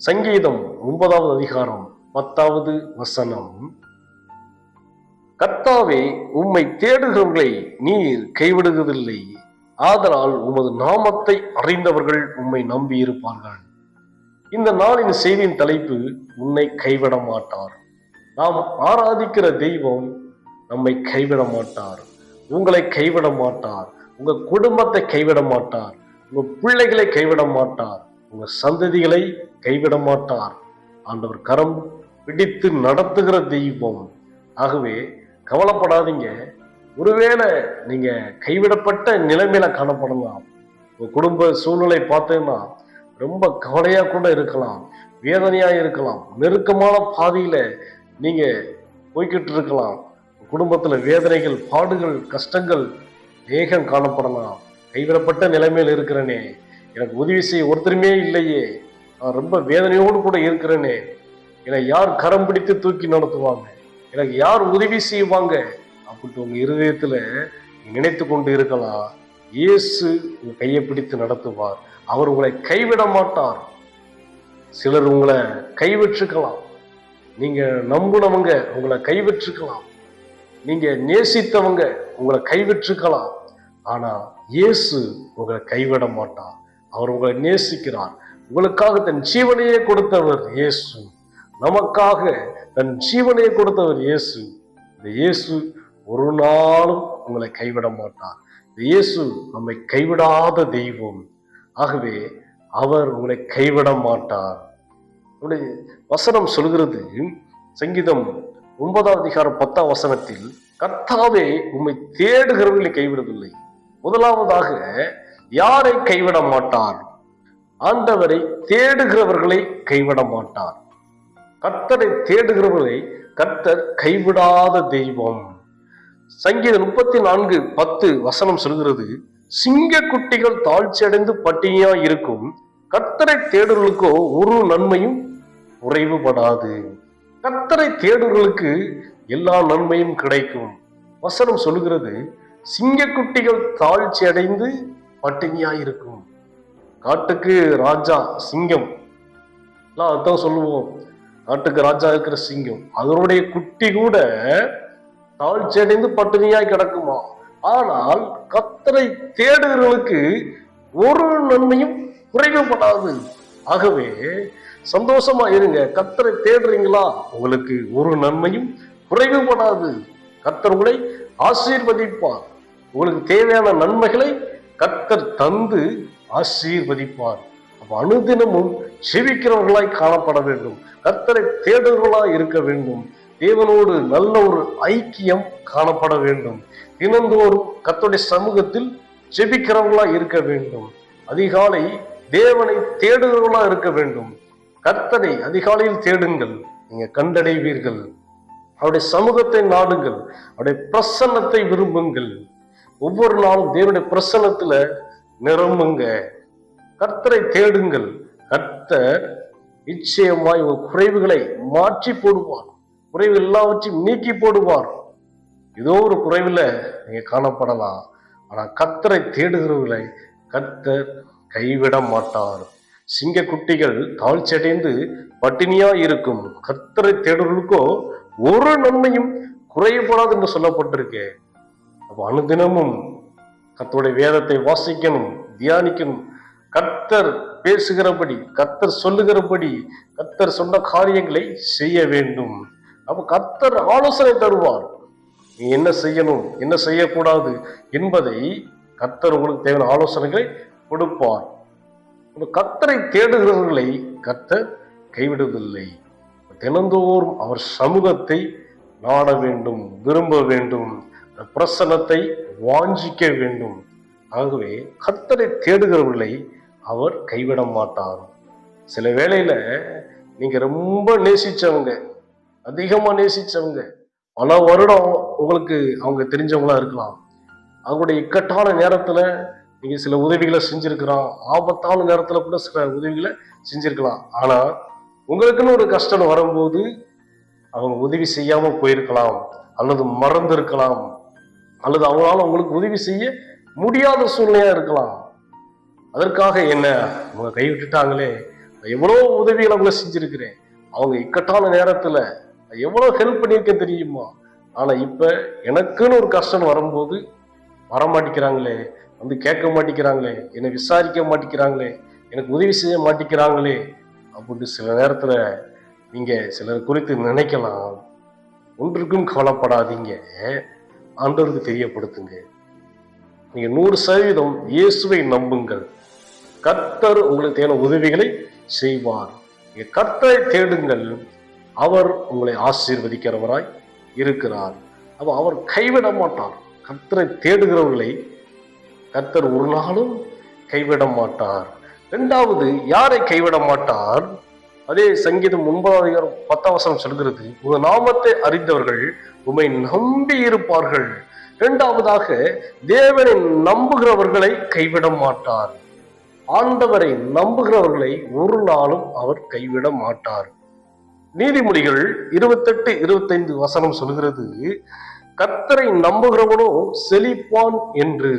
சங்கீதம் ஒன்பதாவது அதிகாரம் பத்தாவது வசனம். கத்தாவே உம்மை தேடுகிறவர்களை நீர் கைவிடுவதில்லை ஆதலால் உமது நாமத்தை அறிந்தவர்கள் உம்மை நம்பி இருப்பார்கள் இந்த நாளின் செய்தியின் தலைப்பு உன்னை கைவிட மாட்டார். நாம் ஆராதிக்கிற தெய்வம் நம்மை கைவிட மாட்டார். உங்களை கைவிட மாட்டார். உங்க குடும்பத்தை கைவிட மாட்டார். உங்க பிள்ளைகளை கைவிட மாட்டார். உங்க சந்ததிகளை கைவிட மாட்டார். ஆண்டவர் கரம் பிடித்து நடத்துகிற தெய்வம். ஆகவே கவலைப்படாதீங்க. ஒருவேளை நீங்க கைவிடப்பட்ட நிலைமையில காணப்படலாம். உங்க குடும்ப சூழ்நிலை பார்த்தீங்கன்னா ரொம்ப கவலையா கூட இருக்கலாம். வேதனையா இருக்கலாம். நெருக்கமான பாதையில நீங்க போய்கிட்டு இருக்கலாம். குடும்பத்துல வேதனைகள் பாடுகள் கஷ்டங்கள் வேகம் காணப்படலாம். கைவிடப்பட்ட நிலைமையில் இருக்கிறேனே. எனக்கு உதவி செய்ய ஒருத்தருமே இல்லையே. நான் ரொம்ப வேதனையோடு கூட இருக்கிறேனே. என்னை யார் கரம் பிடித்து தூக்கி நடத்துவாங்க? எனக்கு யார் உதவி செய்வாங்க? அப்படின்ட்டு உங்க இருதயத்துல நினைத்து கொண்டு இருக்கலாம். இயேசு உங்க கையை பிடித்து நடத்துவார். அவர் உங்களை கைவிட மாட்டார். சிலர் உங்களை கைவிட்டுக்கலாம் நீங்க நம்புனவங்க உங்களை கைவிட்டுக்கலாம் நீங்க நேசித்தவங்க உங்களை கைவிட்டுக்கலாம் ஆனா இயேசு உங்களை கைவிட மாட்டார். அவர் உங்களை நேசிக்கிறார். உங்களுக்காக தன் ஜீவனையே கொடுத்தவர் இயேசு. நமக்காக தன் ஜீவனையே கொடுத்தவர் இயேசு. இந்த இயேசு ஒரு நாளும் உங்களை கைவிட மாட்டார். இந்த இயேசு நம்மை கைவிடாத தெய்வம். ஆகவே அவர் உங்களை கைவிட மாட்டார். உடைய வசனம் சொல்கிறது சங்கீதம் ஒன்பதாம் அதிகாரம் பத்தாம் வசனத்தில் கர்த்தாவே உம்மை தேடுகிறவர்களை கைவிடுவதில்லை முதலாவதாக யாரை கைவிட மாட்டார்? ஆண்டவரை தேடுகிறவர்களை கைவிட மாட்டார். கர்த்தரை தேடுகிறவர்களை கர்த்தர் கைவிடாத தெய்வம். சங்கீதம் முப்பத்தி நான்கு பத்து வசனம் சொல்கிறது சிங்க குட்டிகள் தாழ்ச்சி அடைந்து பட்டினியா இருக்கும். கர்த்தரை தேடுகளுக்கோ ஒரு நன்மையும் குறைவுபடாது. கர்த்தரை தேடுகளுக்கு எல்லா நன்மையும் கிடைக்கும். வசனம் சொல்கிறது சிங்கக்குட்டிகள் தாழ்ச்சி அடைந்து பட்டினியா இருக்கும். காட்டுக்கு ராஜா சிங்கம். நான் அதான் சொல்லுவோம். காட்டுக்கு ராஜா இருக்கிற சிங்கம். அதனுடைய குட்டி கூட தாழ்ச்சி அடைந்து பட்டினியாய் கிடக்குமா? ஆனால் கத்தரை தேடுகிறவர்களுக்கு ஒரு நன்மையும் குறைவுபடாது. ஆகவே சந்தோஷமா இருங்க. கத்தரை தேடுறீங்களா? உங்களுக்கு ஒரு நன்மையும் குறைவுபடாது. கத்தர் உங்களை ஆசீர்வதிப்பார். உங்களுக்கு தேவையான நன்மைகளை கத்தர் தந்து ஆசீர்வதிப்பார். அப்ப அனுதினமும் செவிக்கிறவர்களாய் காணப்பட வேண்டும். கத்தரை தேடுகிறவர்களாய் இருக்க வேண்டும். தேவனோடு நல்ல ஒரு ஐக்கியம் காணப்பட வேண்டும். தினந்தோறும் கத்தோடைய சமூகத்தில் செபிக்கிறவர்களாக இருக்க வேண்டும். அதிகாலை தேவனை தேடுகிறவர்களா இருக்க வேண்டும். கர்த்தரை அதிகாலையில் தேடுங்கள். நீங்க கண்டடைவீர்கள். அவருடைய சமூகத்தை நாடுங்கள். அவருடைய பிரசன்னத்தை விரும்புங்கள். ஒவ்வொரு நாளும் தேவனுடைய பிரசன்னத்துல நிரம்புங்க. கர்த்தரை தேடுங்கள். கர்த்தர் நிச்சயமாய் உங்கள் குறைவுகளை மாற்றி போடுவார். குறைவு எல்லாவற்றையும் நீக்கி போடுவார். ஏதோ ஒரு குறைவில் நீங்கள் காணப்படலாம். ஆனால் கர்த்தரை தேடுகிறவர்களை கர்த்தர் கைவிட மாட்டார். சிங்க குட்டிகள் தாழ்ச்சியடைந்து பட்டினியா இருக்கும். கர்த்தரை தேடுகளுக்கோ ஒரு நன்மையும் குறையப்படாது என்று சொல்லப்பட்டிருக்கேன் அப்போ அனுதினமும் கத்தருடைய வேதத்தை வாசிக்கணும் தியானிக்கணும். கர்த்தர் பேசுகிறபடி கர்த்தர் சொல்லுகிறபடி கர்த்தர் சொன்ன காரியங்களை செய்ய வேண்டும். அப்ப கர்த்தர் ஆலோசனை தருவார். நீ என்ன செய்யணும் என்ன செய்யக்கூடாது என்பதை கத்தர் உங்களுக்கு தேவையான ஆலோசனைகளை கொடுப்பார். கத்தரை தேடுகிறவர்களை கத்தர் கைவிடுவதில்லை. தினந்தோறும் அவர் சமூகத்தை நாட வேண்டும் விரும்ப வேண்டும். பிரசனத்தை வாஞ்சிக்க வேண்டும். ஆகவே கத்தரை தேடுகிறவர்களை அவர் கைவிட மாட்டார். சில வேளையில நீங்க ரொம்ப நேசிச்சவங்க அதிகமா நேசிச்சவங்க பல வருடம் உங்களுக்கு அவங்க தெரிஞ்சவங்களா இருக்கலாம். அவங்களுடைய இக்கட்டான நேரத்துல நீங்க சில உதவிகளை செஞ்சிருக்கலாம். ஆபத்தான நேரத்துல கூட சில உதவிகளை செஞ்சிருக்கலாம். ஆனா உங்களுக்குன்னு ஒரு கஷ்டம் வரும்போது அவங்க உதவி செய்யாம போயிருக்கலாம். அல்லது மறந்து இருக்கலாம் அல்லது அவங்களால உங்களுக்கு உதவி செய்ய முடியாத சூழ்நிலையா இருக்கலாம். அதற்காக என்ன? அவங்க கைவிட்டுட்டாங்களே எவ்வளோ எவ்வளவு உதவிகள் அவங்கள செஞ்சிருக்கிறேன். அவங்க இக்கட்டான நேரத்துல எவ்வளோ ஹெல்ப் பண்ணியிருக்கேன் தெரியுமா? ஆனா இப்ப எனக்குன்னு ஒரு கஷ்டம் வரும்போது வர மாட்டேங்கிறாங்களே வந்து கேட்க மாட்டேங்கிறாங்களே என்னை விசாரிக்க மாட்டேங்கிறாங்களே எனக்கு உதவி செய்ய மாட்டேங்கிறாங்களே அப்படின்னு சில நேரத்துல நீங்க சிலர் குறித்து நினைக்கலாம். ஒன்றுக்கும் கவலைப்படாதீங்க. ஆண்டவருக்கு தெரியப்படுத்துங்க. நீங்க நூறு சதவீதம் இயேசுவை நம்புங்கள். கர்த்தர் உங்களுக்கு தேன உதவிகளை செய்வார். நீங்க கர்த்தரை தேடுங்கள். அவர் உங்களை ஆசீர்வதிக்கிறவராய் இருக்கிறார். அப்போ அவர் கைவிட மாட்டார். கர்த்தரை தேடுகிறவர்களை கர்த்தர் ஒரு நாளும் கைவிட மாட்டார். இரண்டாவது யாரை கைவிட மாட்டார்? அதே சங்கீதம் ஒன்பதாவது அதிகாரம் பத்தாம் வசனம் சொல்கிறது உங்க நாமத்தை அறிந்தவர்கள் உம்மை நம்பி இருப்பார்கள். இரண்டாவதாக தேவனை நம்புகிறவர்களை கைவிட மாட்டார். ஆண்டவரை நம்புகிறவர்களை ஒரு நாளும் அவர் கைவிட மாட்டார். நீதிமொழிகள் இருபத்தெட்டு இருபத்தைந்து வசனம் சொல்கிறது கத்தரை நம்புகிறவனோ செழிப்பான் என்று.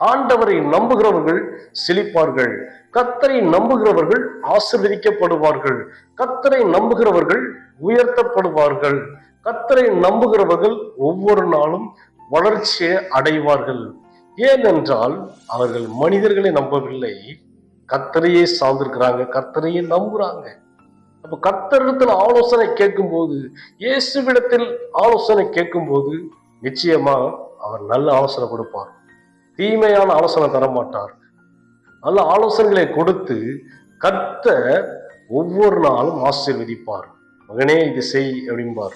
ஆண்டவரை நம்புகிறவர்கள் செழிப்பார்கள் கத்தரை நம்புகிறவர்கள் ஆசிர்வதிக்கப்படுவார்கள். கத்தரை நம்புகிறவர்கள் உயர்த்தப்படுவார்கள். கத்தரை நம்புகிறவர்கள் ஒவ்வொரு நாளும் வளர்ச்சியை அடைவார்கள். ஏனென்றால் அவர்கள் மனிதர்களை நம்பவில்லை. கத்தரையே சார்ந்திருக்கிறாங்க கத்தரையே நம்புறாங்க. அப்ப கத்தரிடத்தில் ஆலோசனை கேட்கும்போது இயேசுவிடத்தில் ஆலோசனை கேட்கும்போது நிச்சயமா அவர் நல்ல ஆலோசனை கொடுப்பார். தீமையான ஆலோசனை தர மாட்டார் நல்ல ஆலோசனைகளை கொடுத்து கத்த ஒவ்வொரு நாளும் ஆசீர்வதிப்பார். மகனே இதை செய் அப்படிம்பார்.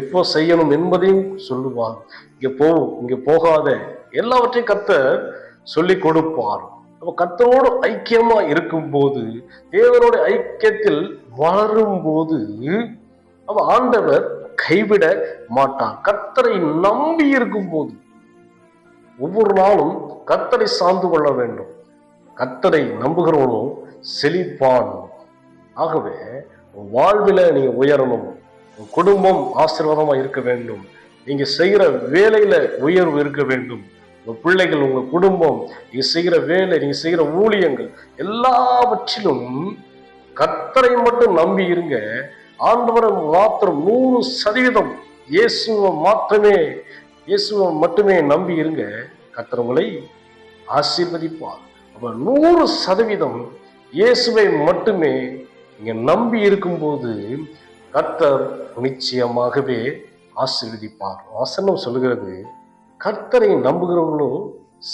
எப்போ செய்யணும் என்பதையும் சொல்லுவார். இங்கே போ இங்கே போகாத. எல்லாவற்றையும் கத்த சொல்லி கொடுப்பார். அப்ப கத்தரோடு ஐக்கியமா இருக்கும்போது தேவனோட ஐக்கியத்தில் வளரும் போது அவ ஆண்டவர் கைவிட மாட்டார். கத்தரை நம்பி இருக்கும் போது ஒவ்வொரு நாளும் கத்தரை சார்ந்து கொள்ள வேண்டும். கத்தரை நம்புகிறவனும் செழிப்பான். ஆகவே வாழ்வில் வாழ்வில உயரணும். குடும்பம் ஆசீர்வாதமாக இருக்க வேண்டும். நீங்கள் செய்கிற வேலையில் உயர்வு இருக்க வேண்டும். உங்கள் பிள்ளைகள் உங்கள் குடும்பம் நீங்கள் செய்கிற வேலை நீங்கள் செய்கிற ஊழியங்கள் எல்லாவற்றிலும் கத்தரை மட்டும் நம்பி இருங்க. ஆண்டவரை மாத்திரம் நூறு சதவீதம் இயேசுவை மாத்திரமே இயேசுவை மட்டுமே நம்பி இருங்க. கர்த்தர் உங்களை ஆசீர்வதிப்பார். அப்போ நூறு சதவீதம் இயேசுவை மட்டுமே நீங்கள் நம்பி இருக்கும்போது கர்த்தர் நிச்சயமாகவே ஆசீர்வதிப்பார். வசனம் சொல்லுகிறது கர்த்தரை நம்புகிறவர்களோ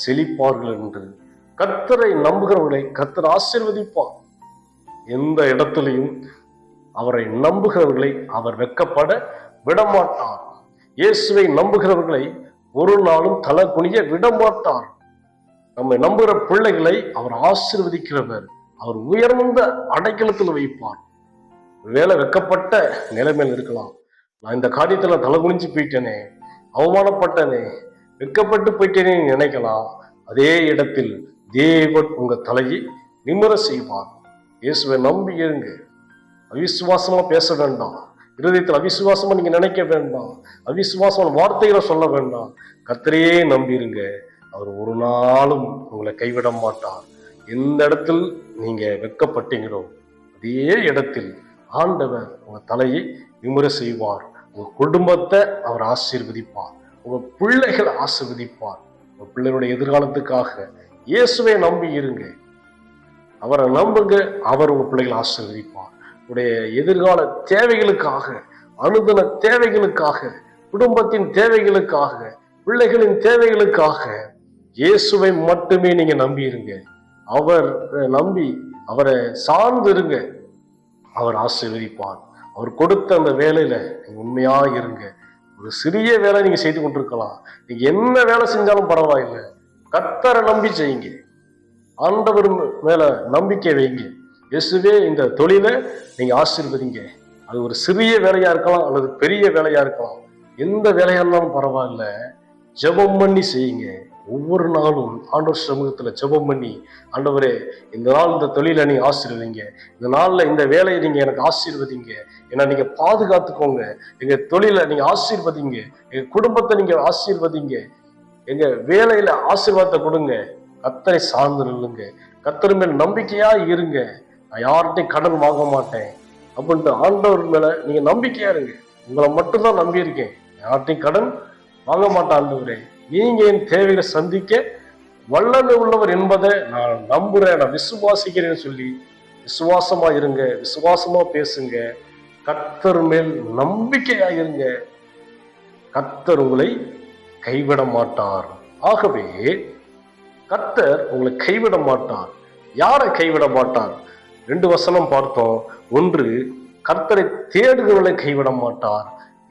செழிப்பார்கள் என்று. கர்த்தரை நம்புகிறவர்களை கர்த்தர் ஆசீர்வதிப்பார். எந்த இடத்துலையும் அவரை நம்புகிறவர்களை அவர் வெக்கப்பட விடமாட்டார். இயேசுவை நம்புகிறவர்களை ஒரு நாளும் தலை குனிய விடமாட்டார். நம்மை நம்புகிற பிள்ளைகளை அவர் ஆசிர்வதிக்கிறவர். அவர் உயர்ந்த அடைக்கலத்தில் வைப்பார். வேலை வெக்கப்பட்ட நிலைமையில் இருக்கலாம். நான் இந்த காரியத்தில் தலை குனிஞ்சு போயிட்டேனே அவமானப்பட்டனே வெக்கப்பட்டு போயிட்டேனே நினைக்கலாம். அதே இடத்தில் தேவன் உங்கள் தலையை நிமிர செய்வார். இயேசுவை நம்பி இருங்க. அவிசுவாசமாக பேச வேண்டாம். இருதயத்தில் அவிசுவாசமாக நீங்கள் நினைக்க வேண்டாம். அவிசுவாசமான வார்த்தைகளை சொல்ல வேண்டாம். கர்த்தரையே நம்பிடுங்க அவர் ஒரு நாளும் உங்களை கைவிட மாட்டார். எந்த இடத்தில் நீங்கள் வெக்கப்பட்டீங்களோ அதே இடத்தில் ஆண்டவர் உங்கள் தலையை விமுறை செய்வார். உங்கள் குடும்பத்தை அவர் ஆசீர்வதிப்பார். உங்கள் பிள்ளைகளை ஆசீர்வதிப்பார். உங்கள் பிள்ளைகளுடைய எதிர்காலத்துக்காக இயேசுவை நம்பி இருங்க. அவரை நம்புங்க. அவர் உங்கள் பிள்ளைகளை ஆசீர்வதிப்பார். உடைய எதிர்கால தேவைகளுக்காக அனுதன தேவைகளுக்காக குடும்பத்தின் தேவைகளுக்காக பிள்ளைகளின் தேவைகளுக்காக இயேசுவை மட்டுமே நீங்க நம்பி இருங்க அவர் நம்பி அவரை சார்ந்து இருங்க அவர் ஆசீர்வதிப்பார். அவர் கொடுத்த அந்த வேலையில நீங்க உண்மையா இருங்க. ஒரு சிறிய வேலை நீங்க செய்து கொண்டிருக்கலாம். நீங்க என்ன வேலை செஞ்சாலும் பரவாயில்லை. கத்தரை நம்பி செய்யுங்க. ஆண்டவர் மேல நம்பிக்கை வைங்க. இயேசுவே இந்த தொழிலை நீங்கள் ஆசீர்வதிங்க. அது ஒரு சிறிய வேலையாக இருக்கலாம் அல்லது பெரிய வேலையாக இருக்கலாம். எந்த வேலையெல்லாம் இருந்தாலும் பரவாயில்ல. ஜெபம் பண்ணி செய்யுங்க. ஒவ்வொரு நாளும் ஆண்டவர் சமூகத்தில் ஜெபம் பண்ணி ஆண்டவரே இந்த நாள் இந்த தொழிலை நீங்கள் ஆசீர்வதிங்க. இந்த நாளில் இந்த வேலையை நீங்கள் எனக்கு ஆசீர்வதிங்க. ஏன்னா நீங்கள் பாதுகாத்துக்கோங்க. எங்கள் தொழிலை நீங்கள் ஆசீர்வதிங்க. எங்கள் குடும்பத்தை நீங்கள் ஆசீர்வதிங்க. எங்கள் வேலையில் ஆசீர்வாதத்தை கொடுங்க. கத்தரை சார்ந்து நில்லுங்க. கத்தர் மேல் நம்பிக்கையாக இருங்க. நான் யார்கிட்டையும் கடன் வாங்க மாட்டேன் அப்படின்ட்டு ஆண்டவர் மேல நீங்க நம்பிக்கையா இருங்க. உங்களை மட்டும்தான் நம்பி இருக்கேன். யார்கிட்டையும் கடன் வாங்க மாட்டேன் ஆண்டவரே. நீங்க என் தேவையை சந்திக்க வல்லமை உள்ளவர் என்பதை நான் நம்புறேன். நான் விசுவாசிக்கிறேன்னு சொல்லி விசுவாசமா இருங்க. விசுவாசமா பேசுங்க. கத்தர் மேல் நம்பிக்கையா இருங்க. கர்த்தர் உங்களை கைவிட மாட்டார். ஆகவே கத்தர் உங்களை கைவிட மாட்டார். யாரை கைவிட மாட்டார்? ரெண்டு வசனம் பார்த்தோம். ஒன்று கர்த்தரை தேடுகிறவர்களை கைவிட மாட்டார்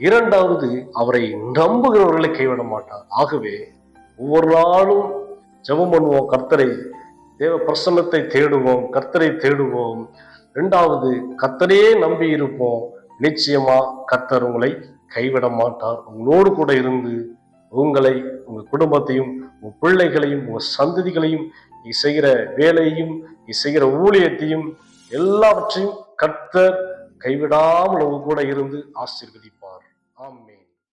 இரண்டாவது அவரை நம்புகிறவர்களை கைவிட மாட்டார் ஆகவே ஒவ்வொரு நாளும் ஜெபம் பண்ணுவோம். கர்த்தரை தேவ பிரசன்னத்தை தேடுவோம். கர்த்தரை தேடுவோம். இரண்டாவது கர்த்தரையே நம்பி இருப்போம். நிச்சயமா கர்த்தர் உங்களை கைவிட மாட்டார் உங்களோடு கூட இருந்து உங்களை உங்கள் குடும்பத்தையும் உங்கள் பிள்ளைகளையும் உங்கள் சந்ததிகளையும் செய்கிற வேலையும் நீ செய்கிற ஊழியத்தையும் எல்லாவற்றையும் கர்த்தர் கைவிடாமல் உங்க கூட இருந்து ஆசீர்வதிப்பார். ஆமே